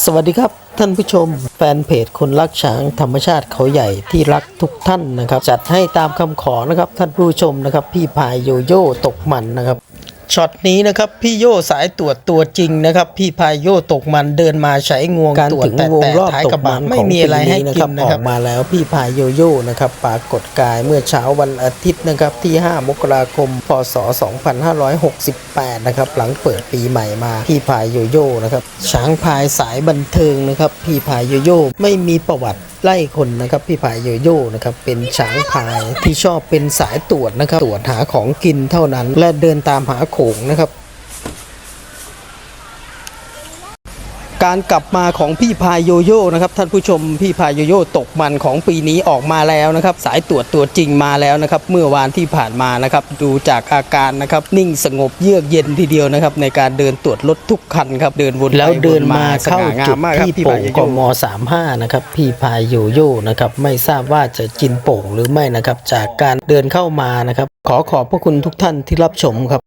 สวัสดีครับท่านผู้ชมแฟนเพจคนรักช้างธรรมชาติเขาใหญ่ที่รักทุกท่านนะครับ จัดให้ตามคำขอนะครับท่านผู้ชมนะครับ พี่พายโยโย่ตกมันนะครับ ช็อตนี้นะครับพี่โย่สายตรวจตัวจริงนะครับ พี่พายโย่ตกมันเดินมาใช้งวงการตรวจถึงแต่วงแต่รอบท้ายตกระกบะมันไม่ของมีปีอะไรให้นี้นะกิครับนอนะอครับกมาแล้วพี่พายโยโย่นะครับปรากฏกายเมื่อเช้าวันอาทิตย์นะครับที่ 5 มกราคม พศ 2568 นะครับหลังเปิดปีใหม่มาพี่พายโยโย่นะครับช้างพายสายบันเทิงนะครับพี่พายโยโย่ไม่มีประวัติ ไล่คนนะครับพี่ผายโยโย่นะครับเป็นช้างพายที่ชอบเป็นสายตรวจนะครับตรวจหาของกินเท่านั้น และเดินตามหาโขงนะครับ การกลับมาของพี่พายโยโย่นะครับท่านผู้ชมพี่พายโยโย่ตกมันของปีนี้ออกมาแล้วนะครับ สายตรวจตัวจริงมาแล้วนะครับ เมื่อวานที่ผ่านมานะครับดูจากอาการนะครับนิ่งสงบเยือกเย็นทีเดียวนะครับในการเดินตรวจรถทุกคันครับเดินวนไปแล้วเดินมาวนเข้าสง่งจุดมมกครับที่พี่โป่พายงโยกโย่ม35นะครับพี่พายโยโย่นะครับไม่ทราบว่าจะกินโป่งหรือไม่นะครับจากการเดินเข้ามานะครับ ขอขอบพระคุณทุกท่านที่รับชมครับ